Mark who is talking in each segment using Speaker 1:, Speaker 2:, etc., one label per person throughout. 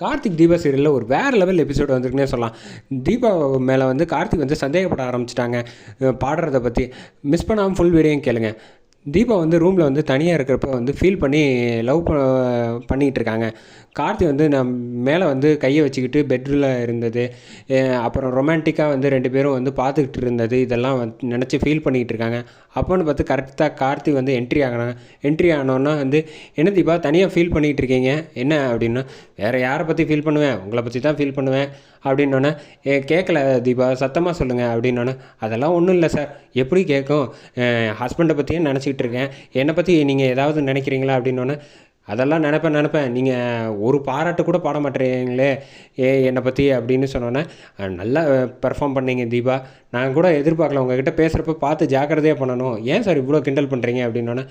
Speaker 1: கார்த்திக் தீபா சீரியலில் ஒரு வேறு லெவல் எபிசோடு வந்திருக்குன்னே சொல்லலாம். தீபா மேலே வந்து கார்த்திக் வந்து சந்தேகப்பட ஆரம்பிச்சிட்டாங்க. பாடுறத பற்றி மிஸ் பண்ணாமல் ஃபுல் வீடியோ கேளுங்க. தீபா வந்து ரூமில் வந்து தனியாக இருக்கிறப்ப வந்து ஃபீல் பண்ணி லவ் பண்ணிகிட்டு இருக்காங்க. கார்த்தி வந்து நான் மேலே வந்து கையை வச்சுக்கிட்டு பெட்ரூமில் இருந்தது. அப்புறம் ரொமான்டிக்காக வந்து ரெண்டு பேரும் வந்து பார்த்துக்கிட்டு இருந்தது. இதெல்லாம் வந்து நினச்சி ஃபீல் பண்ணிக்கிட்டு இருக்காங்க. அப்போன்னு பார்த்து கரெக்டாக கார்த்தி வந்து என்ட்ரி ஆகினாங்க என்ட்ரி ஆனோன்னா வந்து என்ன தீபா தனியாக ஃபீல் பண்ணிகிட்டு இருக்கீங்க? என்ன? அப்படின்னா வேறு யாரை பற்றி ஃபீல் பண்ணுவேன்? உங்களை பற்றி தான் ஃபீல் பண்ணுவேன். அப்படின்னோன்னே கேட்கல தீபா சத்தமாக சொல்லுங்கள் அப்படின்னோன்னே அதெல்லாம் ஒன்றும் இல்லை சார் எப்படி கேட்கும்? ஹஸ்பண்டை பற்றியே நினச்சிக்கிட்டு இருக்கேன். என்னை பற்றி நீங்கள் ஏதாவது நினைக்கிறீங்களா? அப்படின்னோன்னே அதெல்லாம் நினப்பேன் நினப்பேன். நீங்கள் ஒரு பாராட்டு கூட பாட மாட்டேறீங்களே ஏ என்னை பற்றி அப்படின்னு சொன்னோன்னே நல்லா பெர்ஃபார்ம் பண்ணீங்க தீபா. நான் கூட எதிர்பார்க்கல உங்ககிட்ட பேசுகிறப்ப பார்த்து ஜாக்கிரதையாக பண்ணணும். ஏன் சார் இவ்வளோ கிண்டல் பண்ணுறீங்க அப்படின்னோன்னே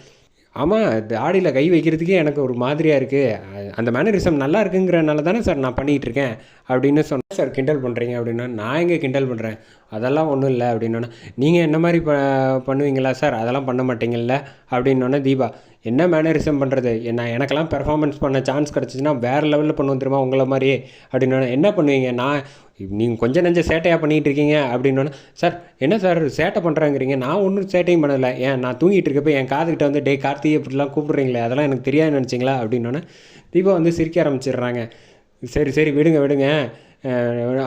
Speaker 1: ஆமாம் தாடியில் கை வைக்கிறதுக்கே எனக்கு ஒரு மாதிரியாக இருக்குது அந்த மேனரிசம் நல்லா இருக்குங்கிறனால தானே சார் நான் பண்ணிகிட்டு இருக்கேன் அப்படின்னு சொன்னேன் சார் கிண்டல் பண்ணுறீங்க அப்படின்னா நான் எங்கே கிண்டல் பண்ணுறேன் அதெல்லாம் ஒன்றும் இல்லை. அப்படின்னோன்னே நீங்கள் என்ன மாதிரி ப பண்ணுவீங்களா சார்? அதெல்லாம் பண்ண மாட்டீங்கல்ல? அப்படின்னோன்னே தீபா என்ன மேனரிசம் பண்ணுறது என்ன எனக்கெல்லாம் பெர்ஃபார்மன்ஸ் பண்ண சான்ஸ் கிடச்சிச்சின்னா வேறு லெவலில் பண்ணுவோம் தெரியுமா உங்களை மாதிரியே? அப்படின்னோன்னே என்ன பண்ணுவீங்க? நான் நீங்கள் கொஞ்சம் நெஞ்ச சேட்டையாக பண்ணிகிட்டு இருக்கீங்க அப்படின்னோன்னே சார் என்ன சார் சேட்டை பண்ணுறாங்கிறீங்க நான் ஒன்றும் சேட்டையும் பண்ணலை. ஏன் நான் தூங்கிட்டு இருக்கப்ப என் காதுகிட்ட வந்து டே கார்த்தி இப்படிலாம் கூப்பிட்றீங்களே அதெல்லாம் எனக்கு தெரியாது நினச்சிங்களா? அப்படின்னோன்னே தீபா வந்து சிரிக்க ஆரம்பிச்சிடுறாங்க. சரி சரி விடுங்க விடுங்க.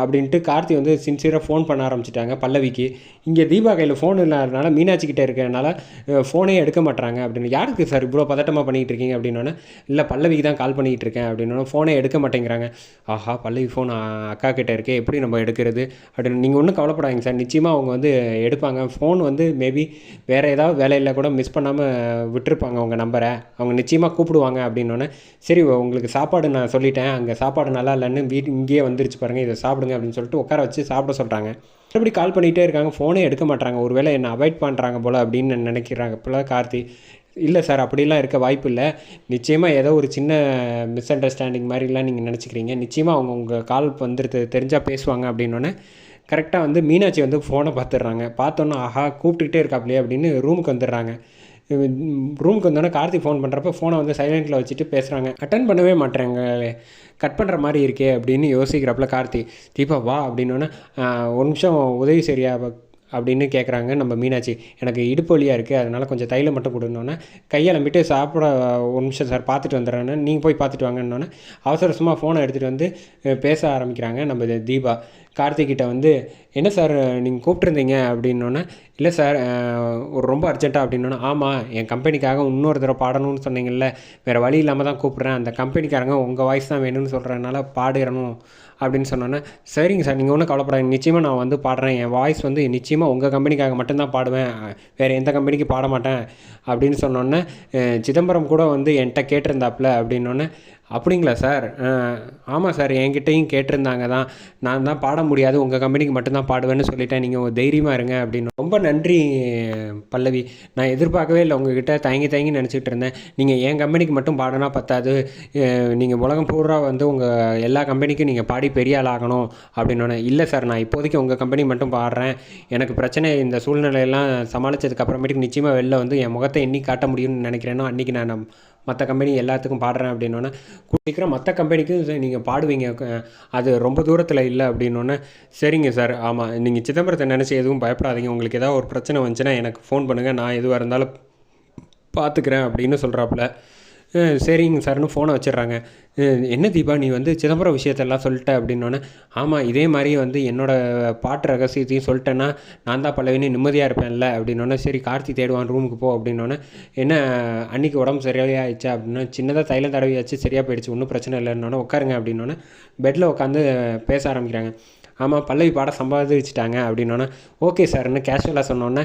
Speaker 1: அப்படின்ட்டு கார்த்தி வந்து சின்சியராக ஃபோன் பண்ண ஆரம்பிச்சிட்டாங்க பல்லவிக்கு. இங்கே தீபா கையில் ஃபோன் இல்லாதனால மீனாட்சிக்கிட்டே இருக்கிறனால ஃபோனே எடுக்க மாட்டாங்க அப்படின்னு. யாருக்கு சார் இவ்வளோ பதட்டமாக பண்ணிகிட்டு இருக்கீங்க அப்படின்னோடனே இல்லை பல்லவிக்கு தான் கால் பண்ணிகிட்டு இருக்கேன் அப்படின்னோட ஃபோனே எடுக்க மாட்டேங்கிறாங்க. ஆஹா பல்லவி ஃபோன் அக்கா கிட்டே இருக்கே எப்படி நம்ம எடுக்கிறது? அப்படின்னு. நீங்கள் ஒன்றும் கவலைப்படாதீங்க சார் நிச்சயமாக அவங்க வந்து எடுப்பாங்க. ஃபோன் வந்து மேபி வேறு ஏதாவது வேலையில் கூட மிஸ் பண்ணாமல் விட்டுருப்பாங்க உங்கள் நம்பரை. அவங்க நிச்சயமாக கூப்பிடுவாங்க அப்படின்னோடனே சரி உங்களுக்கு சாப்பாடு நான் சொல்லிட்டேன். அங்கே சாப்பாடு நல்லா இல்லைன்னு வீட்டு இங்கேயே வந்துருச்சு பாருங்கள் இதை சாப்பிடுங்க அப்படின்னு சொல்லிட்டு உட்கார வச்சு சாப்பிட சொல்கிறாங்க மறுபடி கால் பண்ணிகிட்டே இருக்காங்க ஃபோனே எடுக்க மாட்டாங்க ஒருவேளை என்னை அவாய்ட் பண்ணுறாங்க போல் அப்படின்னு நினைக்கிறாங்க. போல கார்த்தி இல்லை சார் அப்படிலாம் இருக்க வாய்ப்பு இல்லை. நிச்சயமாக ஏதோ ஒரு சின்ன மிஸ் அண்டர்ஸ்டாண்டிங் மாதிரிலாம் நீங்கள் நினச்சிக்கிறீங்க. நிச்சயமாக அவங்க உங்கள் கால் வந்துருது தெரிஞ்சால் பேசுவாங்க அப்படின்னோடனே கரெக்டாக வந்து மீனாட்சி வந்து ஃபோனை பார்த்துடுறாங்க. பார்த்தோன்னே ஆஹா கூப்பிட்டுக்கிட்டே இருக்காப்லையே அப்படின்னு ரூமுக்கு வந்துடுறாங்க. ரூமுக்கு வந்தோடனே கார்த்திக் ஃபோன் பண்ணுறப்ப ஃபோனை வந்து சைலண்ட்டில் வச்சுட்டு பேசுகிறாங்க அட்டன் பண்ணவே மாட்டேங்க கட் பண்ணுற மாதிரி இருக்கே அப்படின்னு யோசிக்கிறப்பல கார்த்தி தீபா வா அப்படின்னோடனே ஒரு நிமிஷம் உதவி சரியா அப்படின்னு கேட்குறாங்க நம்ம மீனாட்சி. எனக்கு இடுப்பு வழியாக இருக்குது அதனால் கொஞ்சம் தைலம் மட்டும் கொடுனோன்னே கையெலம்பிட்டு சாப்பிட ஒரு நிமிஷம் சார் பார்த்துட்டு வந்துடுறேன்னு நீங்கள் போய் பார்த்துட்டு வாங்கன்னொன்னே அவசர அவசரமாக ஃபோனை எடுத்துகிட்டு வந்து பேச ஆரம்பிக்கிறாங்க நம்ம இது தீபா கார்த்திகிட்ட வந்து என்ன சார் நீங்கள் கூப்பிட்ருந்தீங்க அப்படின்னோன்னே இல்லை சார் ஒரு ரொம்ப அர்ஜென்ட்டாக அப்படின்னா ஆமாம் என் கம்பெனிக்காக இன்னொரு தடவை பாடணும்னு சொன்னீங்கல்ல வேறு வழி இல்லாமல் தான் கூப்பிட்றேன். அந்த கம்பெனிக்காரங்க உங்கள் வாய்ஸ் தான் வேணும்னு சொல்கிறதுனால பாடிடணும் அப்படின்னு சொன்னோன்னே சரிங்க சார் நீங்கள் ஒன்றும் கவலைப்படாங்க நிச்சயமாக நான் வந்து பாடுறேன். என் வாய்ஸ் வந்து நிச்சயமாக உங்கள் கம்பெனிக்காக மட்டும்தான் பாடுவேன். வேறு எந்த கம்பெனிக்கு பாட மாட்டேன் அப்படின்னு சொன்னோன்னே சிதம்பரம் கூட வந்து என்கிட்ட கேட்டிருந்தாப்புல அப்படின்னோடனே அப்படிங்களா சார்? ஆமாம் சார் என்கிட்டயும் கேட்டிருந்தாங்க தான். நான் தான் பாட முடியாது உங்கள் கம்பெனிக்கு மட்டும்தான் பாடுவேன்னு சொல்லிட்டேன். நீங்கள் தைரியமாக இருங்க அப்படின்னு. ரொம்ப நன்றி பல்லவி. நான் எதிர்பார்க்கவே இல்லை உங்ககிட்ட தயங்கி தயங்கி நினச்சிட்டு இருந்தேன். நீங்கள் என் கம்பெனிக்கு மட்டும் பாடினா பத்தாது. நீங்கள் உலகம் பூரா வந்து உங்கள் எல்லா கம்பெனிக்கும் நீங்கள் பாடி பெரிய ஆள் ஆகணும் அப்படின்னோடனே இல்லை சார் நான் இப்போதைக்கு உங்கள் கம்பெனி மட்டும் பாடுறேன். எனக்கு பிரச்சனை இந்த சூழ்நிலையெல்லாம் சமாளித்ததுக்கு அப்புறமேட்டுக்கு நிச்சயமாக வெளில வந்து என் முகத்தை இன்னி காட்ட முடியும்னு நினைக்கிறேனோ அன்றைக்கி நான் மற்ற கம்பெனி எல்லாத்துக்கும் பாடுறேன் அப்படின்னோடனே சீக்கிரம் மற்ற கம்பெனிக்கும் நீங்கள் பாடுவீங்க. அது ரொம்ப தூரத்தில் இல்லை அப்படின்னோடனே சரிங்க சார் ஆமாம் நீங்கள் சிதம்பரத்தை நினச்சி எதுவும் பயப்படாதீங்க. உங்களுக்கு ஏதாவது ஒரு பிரச்சனை வந்துச்சுன்னா எனக்கு ஃபோன் பண்ணுங்கள் நான் எதுவாக இருந்தாலும் பார்த்துக்கிறேன் அப்படின்னு சொல்கிறாப்புல சரிங்க சார்னு ஃபோனை வச்சிடுறாங்க. என்ன தீபா நீ வந்து சிதம்பரம் விஷயத்தெல்லாம் சொல்லிட்ட? அப்படின்னோடனே ஆமாம் இதே மாதிரி வந்து என்னோடய பாட்டு ரகசியத்தையும் சொல்லிட்டேன்னா நான் தான் பல்லவின்னு நிம்மதியாக இருப்பேன்ல? அப்படின்னோடனே சரி கார்த்தி தேடுவான் ரூமுக்கு போ. அப்படின்னோடனே என்ன அன்னைக்கு உடம்பு சரியாக ஆயிடுச்சா? அப்படின்னா சின்னதாக தைலம் தடவியாச்சு சரியாக போயிடுச்சு ஒன்றும் பிரச்சனை இல்லைன்னோடனே உட்காருங்க. அப்படின்னோடனே பெட்டில் உட்காந்து பேச ஆரம்பிக்கிறாங்க. ஆமாம் பல்லவி பாட சம்பாதிச்சிட்டாங்க அப்படின்னோடனே ஓகே சார்னு கேஷுவலாக சொன்னோன்னே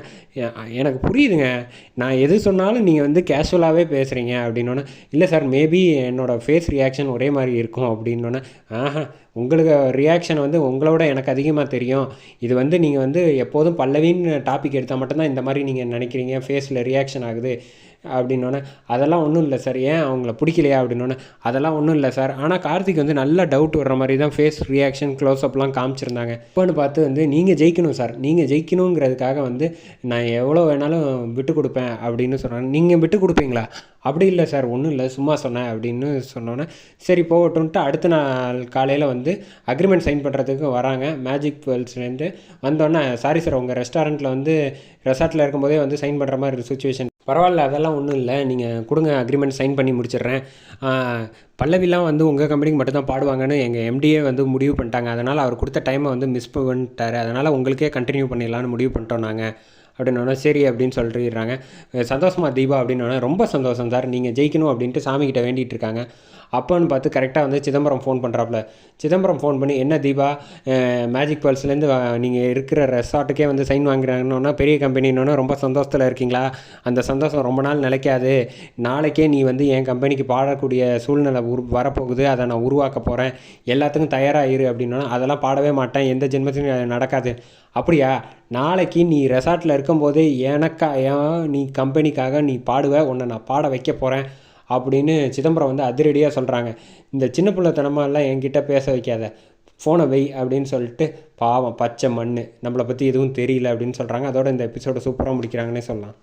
Speaker 1: எனக்கு புரியுதுங்க. நான் எது சொன்னாலும் நீங்கள் வந்து கேஷுவலாகவே பேசுகிறீங்க அப்படின்னோடனே இல்லை சார் மேபி என்னோடய ஃபேஸ் ரியாக்ஷன் ஒரே மாதிரி இருக்கும் அப்படின்னோடனே ஆஹா உங்களுக்கு ரியாக்ஷன் வந்து உங்களோட எனக்கு அதிகமாக தெரியும். இது வந்து நீங்கள் வந்து எப்போதும் பல்லவின்னு டாபிக் எடுத்தால் மட்டும்தான் இந்த மாதிரி நீங்கள் நினைக்கிறீங்க. ஃபேஸில் ரியாக்ஷன் ஆகுது அப்படின்னோடனே அதெல்லாம் ஒன்றும் இல்லை சார் ஏன் அவங்கள பிடிக்கலையா? அப்படின்னோடனே அதெல்லாம் ஒன்றும் இல்லை சார் ஆனால் கார்த்திக் வந்து நல்ல டவுட் வர்ற மாதிரி தான் ஃபேஸ் ரியாக்ஷன் க்ளோஸ்அப்லாம் காமிச்சிருந்தாங்க. இப்போன்னு பார்த்து வந்து நீங்கள் ஜெயிக்கணும் சார் நீங்கள் ஜெயிக்கணுங்கிறதுக்காக வந்து நான் எவ்வளோ வேணாலும் விட்டு கொடுப்பேன் அப்படின்னு சொல்கிறாங்க நீங்கள் விட்டு கொடுப்பீங்களா? அப்படி இல்லை சார் ஒன்றும் இல்லை. சும்மா சொன்னேன் அப்படின்னு சொன்னோன்னே சரி போகட்டும்ட்டு அடுத்த நாள் காலையில் வந்து வந்து அக்ரிமெண்ட் சைன் பண்ணுறதுக்கு வராங்க. மேஜிக் டுவெல்ஸ்லேருந்து வந்தோன்னே சாரி சார் உங்கள் ரெஸ்டாரண்ட்டில் வந்து ரெசார்ட்டில் இருக்கும்போதே வந்து சைன் பண்ணுற மாதிரி ஒரு சுச்சுவேஷன் பரவாயில்ல அதெல்லாம் ஒன்றும் இல்லை. நீங்கள் கொடுங்க அக்ரிமெண்ட் சைன் பண்ணி முடிச்சிடுறேன். பல்லவிலாம் வந்து உங்கள் கம்பெனிக்கு மட்டும்தான் பாடுவாங்கன்னு எங்கள் எம்டிஏ வந்து முடிவு பண்ணிட்டாங்க. அதனால் அவர் கொடுத்த டைமை வந்து மிஸ் பண்ணிட்டாரு. அதனால் உங்களுக்கே கண்டினியூ பண்ணிடலான்னு முடிவு பண்ணிட்டோம் நாங்கள் அப்படின்னோடனே சரி அப்படின்னு சொல்லிடுறாங்க. சந்தோஷமா தீபா அப்படின்னோடனே ரொம்ப சந்தோஷம் சார். நீங்கள் ஜெயிக்கணும் அப்படின்ட்டு சாமிக்கிட்ட வேண்டிகிட்டு இருக்காங்க. அப்போன்னு பார்த்து கரெக்டாக வந்து சிதம்பரம் ஃபோன் பண்ணுறாப்புல சிதம்பரம் ஃபோன் பண்ணி என்ன தீபா மேஜிக் பேர்ஸ்லேருந்து நீங்கள் இருக்கிற ரெசார்ட்டுக்கே வந்து சைன் வாங்குறாங்கன்னா பெரிய கம்பெனின்னு ரொம்ப சந்தோஷத்தில் இருக்கீங்களா? அந்த சந்தோஷம் ரொம்ப நாள் நிலைக்காது. நாளைக்கே நீ வந்து என் கம்பெனிக்கு பாடக்கூடிய சூழ்நிலை உரு வரப்போகுது. அதை நான் உருவாக்க போகிறேன் எல்லாத்துக்கும் தயாராக இரு அப்படின்னா அதெல்லாம் பாடவே மாட்டேன். எந்த ஜென்மத்திலும் அது நடக்காது. அப்படியா? நாளைக்கு நீ ரெசார்ட்டில் இருக்கும்போதே எனக்கா ஏன் நீ கம்பெனிக்காக நீ பாடுவ? உன்னை நான் பாட வைக்க போகிறேன் அப்படின்னு சிதம்பரம் வந்து அதிரடியாக சொல்கிறாங்க இந்த சின்ன பிள்ளைத்தனமாலாம் என்கிட்ட பேச வைக்காத. ஃபோனை வை அப்படின்னு சொல்லிட்டு பாவம் பச்சை மண் நம்மளை பற்றி எதுவும் தெரியல அப்படின்னு சொல்கிறாங்க அதோட இந்த எபிசோடை சூப்பராக முடிக்கிறாங்கன்னே சொல்லலாம்.